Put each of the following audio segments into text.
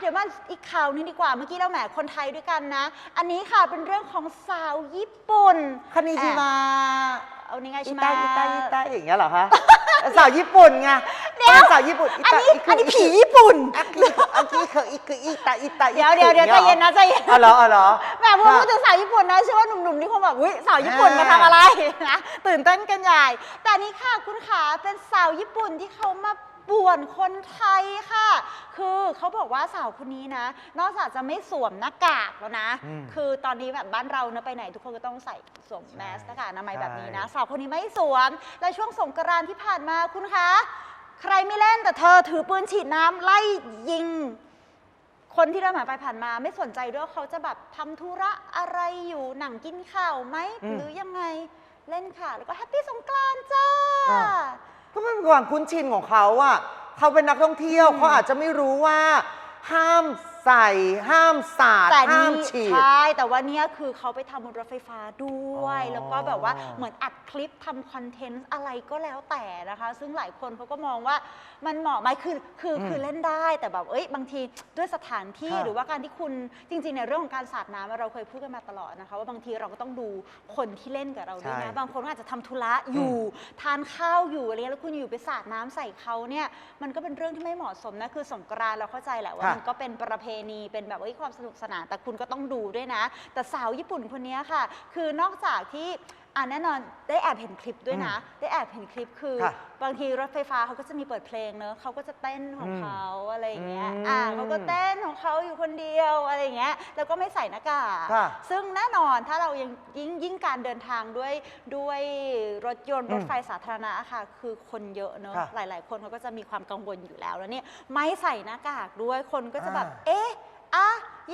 เดี๋ยวมาอีกข่าวหนึงดีกว่า เมื่อกี้เราแหมคนไทยด้วยกันนะ อันนี้ค่ะเป็นเรื่องของสาวญี่ปุ่นคณิชิมาเอานี่ไงอิใช่ไหมตาอิตาอิตาอย่างเงี้ยเหรอคะ สาวญี่ปุ่นไงเดี๋ยว เป็นสาวญี่ปุ่นอันนี้ตาอันนี้ผีญี่ปุ่น อักกี้อักกี้คืออีคืออีตาอิตาเดี๋ยวเดี๋ยวเดี๋ยวใจเย็นนะใจเย็น อ๋อเหรออ๋อเหรอ แหมพูดพูดถึงสาวญี่ปุ่นนะเชื่อว่าหนุ่มๆนี่คงแบบอุ้ยสาวญี่ปุ่นอ่ามมาทำอะไรนะตื่นเต้นกันใหญ่ แต่นี่ค่ะคุณขาเป็นสาวญี่ปุ่นที่เขามา ป่วนคนไทยค่ะ คือเขาบอกว่าสาวคนนี้นะ นอกจากจะไม่สวมหน้ากากแล้วนะ อืมคือตอนนี้แบบบ้านเราเนอะไปไหนทุกคนก็ต้องใส่สวมแมสใช่หน้ากากอนามัยแบบนี้นะ ใช่ สาวคนนี้ไม่สวม และช่วงสงกรานต์ที่ผ่านมาคุณคะ ใครไม่เล่นแต่เธอถือปืนฉีดน้ำไล่ยิง คนที่เดินผ่านไปผ่านมา ไม่สนใจด้วยว่าเขาจะแบบทำธุระอะไรอยู่หนังกินข้าวไหมอืมหรือยังไงเล่นค่ะ แล้วก็แฮปปี้สงกรานต์จ้า อ่า ก็เป็นความคุ้นชินของเขาอะเขาเป็นนักท่องเที่ยวอืมเขาอาจจะไม่รู้ว่าห้าม ใส่ห้ามสาดแต่ห้านี่มฉีด ใช่แต่ว่าเนี่ยคือเขาไปทำบนรถไฟฟ้าด้วย อ๋อ แล้วก็แบบว่าเหมือนอัดคลิปทำคอนเทนต์อะไรก็แล้วแต่นะคะ ซึ่งหลายคนเขาก็มองว่ามันเหมาะไหมคือคือคือเล่นได้แต่แบบเอ้ยบางทีด้วยสถานที่ค่ะหรือว่าการที่คุณจริงๆในเรื่องของการสาดน้ำเราเคยพูดกันมาตลอดนะคะ ว่าบางทีเราก็ต้องดูคนที่เล่นกับเราด้วยนะใช่บางคนก็อาจจะทำธุระอยู่ ทานข้าวอยู่อะไรเงี้ยแล้วคุณอยู่ไปสาดน้ำใส่เขาเนี่ยมันก็เป็นเรื่องที่ไม่เหมาะสมนะคือสงกรานต์เราเข้าใจแหละว่าค่ะ มันก็เป็นประเพณี เป็นแบบว่าความสนุกสนานแต่คุณก็ต้องดูด้วยนะ แต่สาวญี่ปุ่นคนนี้ค่ะ คือนอกจากที่ อ่าแน่นอนได้แอบเห็นคลิปด้วยนะ ได้แอบเห็นคลิปคือ ค่ะบางทีรถไฟฟ้าเขาก็จะมีเปิดเพลงเนอะเขาก็จะเต้นของอืมเขาอะไรอย่างเงี้ยอืมอ่าเขาก็เต้นของเขาอยู่คนเดียวอะไรอย่างเงี้ยแล้วก็ไม่ใส่หน้ากากค่ะซึ่งแน่นอนถ้าเรายังยิ่งยิ่งการเดินทางด้วยด้วยรถยนต์อืมรถไฟสาธารณะค่ะ คือคนเยอะเนอะค่ะหลาย ๆ คนเขาก็จะมีความกังวลอยู่แล้วแล้วเนี่ยไม่ใส่หน้ากากด้วยคนก็จะแบบอ่า เอ๊ะอะ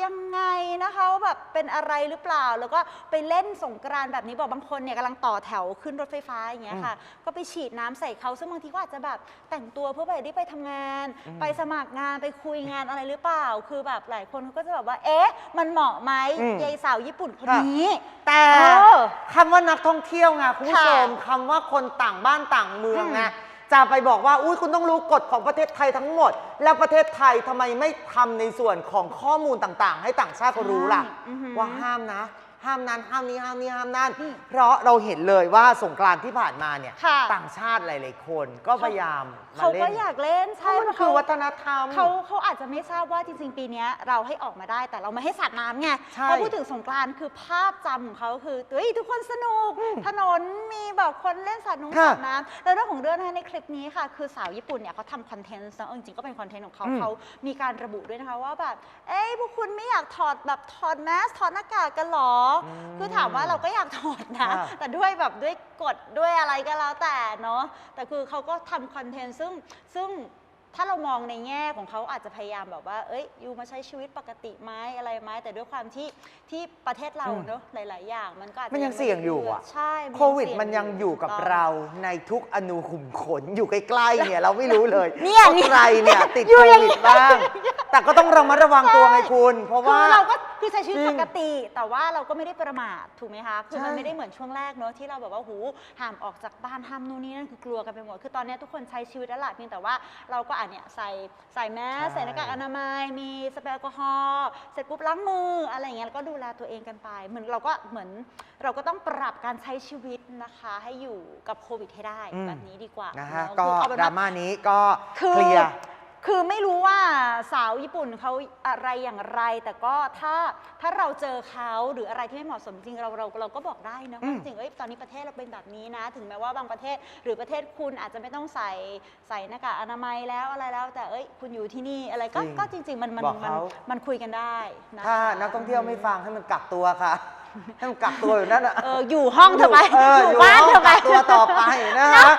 ยังไงนะคะว่าแบบเป็นอะไรหรือเปล่า แล้วก็ไปเล่นสงกรานต์แบบนี้บอกบางคนเนี่ยกำลังต่อแถวขึ้นรถไฟฟ้าอย่างเงี้ยค่ะ ก็ไปฉีดน้ำใส่เขาซึ่งบางทีก็อาจจะแบบแต่งตัวเพื่อไปได้ไปทำงาน อืม ไปสมัครงานไปคุยงานอะไรหรือเปล่า คือแบบหลายคนเขาก็จะแบบว่า เอ๊ะ มันเหมาะไหมอืม ยายสาวญี่ปุ่นคนค่ะนี้ แต่เออคำว่านักท่องเที่ยวไงคุณผู้ชมค่ะคำว่าคนต่างบ้านต่างเมืองอืมไง จะไปบอกว่าอุ้ยคุณต้องรู้กฎของประเทศไทยทั้งหมด แล้วประเทศไทยทำไมไม่ทำในส่วนของข้อมูลต่างๆ ให้ต่างชาติเขารู้ล่ะ ใช่อือหือ ว่าห้ามนะ ห้ามนั้นห้ามนี้ห้ามนี้ห้ามนั่นอืมเพราะเราเห็นเลยว่าสงกรานต์ที่ผ่านมาเนี่ยค่ะ ต่างชาติหลาย ๆ คนก็พยายามมาเขาเล่ก็นอยากเล่นเพใช่ราะมันเพคือราะวัฒนธรรม เขาเขาอาจจะไม่ทราบว่าจริง ๆ ปีเนี้ยเราให้ออกมาได้แต่เราไม่ให้สาดน้ำไงใช่พอพูดถึงสงกรานต์คือภาพจำของเขาคือเฮ้ยทุกคนสนุกถนนมีแบบคนเล่นสาดน้ำค่ะสาดน้ำแล้วเรื่องของเรื่องนะคะในคลิปนี้ค่ะ คือสาวญี่ปุ่นเนี่ยเขาทำคอนเทนต์นะเออจริงๆก็เป็นคอนเทนต์ของเขาอืม เขามีการระบุด้วยนะคะว่าแบบเอ้ยพวกคุณไม่อยากถอดแบบถอดแมสถอดหน้ากากกันหรออมคือถามว่าเราก็อยากถอดนะค่ะแต่ด้วยแบบด้วยกฎด้วยอะไรก็แล้วแต่เนาะ แต่คือเขาก็ทำคอนเทนต์ซึ่งซึ่งถ้าเรามองในแง่ของเขาอาจจะพยายามแบบว่า เอ้ย อยู่มาใช้ชีวิตปกติไหมอะไรไหมแต่ด้วยความที่ที่ประเทศเราอืมเนาะหลาย ๆ อย่างมันก็อาจจะมันยังเสี่ยงอยู่อะใช่นโควิดเสี่มันยังอยู่กับถูต้งเราในทุกอนูขุมขนอยู่ใกล้ ๆ เนี่ยเราไม่รู้เลยเนี่ยว่าเนี่ยใครเนี่ยติดอยู่โคอย่างวิเงี้ดยบ้าง แต่ก็ต้องระมัดระวังตัวไงคุณ เพราะคืว่าอเราก็ คือใช้ชีวิตจริงปกติ แต่ว่าเราก็ไม่ได้ประมาทถูกไหมคะคือมันใช่ไม่ได้เหมือนช่วงแรกเนอะที่เราแบบว่าหูห้ามออกจากบ้านห้ามนู่นนี่นั่นคือกลัวกันไปหมดคือตอนนี้ทุกคนใช้ชีวิตแล้วล่ะเพียงแต่ว่าเราก็อะเนี่ยใส่ใส่แมสใช่ใส่หน้ากากอนามัยมีสเปรย์แอลกอฮอล์เสร็จปุ๊บล้างมืออะไรอย่างเงี้ยแล้วก็ดูแลตัวเองกันไปเหมือนเราก็เหมือนเราก็ต้องปรับการใช้ชีวิตนะคะให้อยู่กับโควิดให้ได้อืมแบบนี้ดีกว่านะเนฮะอะก็คือเอาเป็นดราว่าม่านี้ก็คือเคลียร์ คือไม่รู้ว่าสาวญี่ปุ่นเขาอะไรอย่างไร แต่ก็ถ้าถ้าเราเจอเขาหรืออะไรที่ไม่เหมาะสมจริงเราเราเราก็บอกได้นะอืว่ามจริงๆเอ้ยตอนนี้ประเทศเราเป็นแบบนี้นะ ถึงแม้ว่าบางประเทศหรือประเทศคุณอาจจะไม่ต้องใส่ใส่หน้ากากอนามัยแล้วอะไรแล้ว แต่เอ้ยคุณอยู่ที่นี่อะไรก็จริงก็จริง ๆ มันมันบอกมันเขา มันคุยกันได้นะคะถ้านักท่องเที่ยวไม่ฟังให้มันกักตัวค่ะ ให้มันกักตัวอยู่นั่นอะเอออยู่ห้องเธอไปเออออยู่ยู่บ้านห้องเธอไป กักตัวต่อไปนะฮะ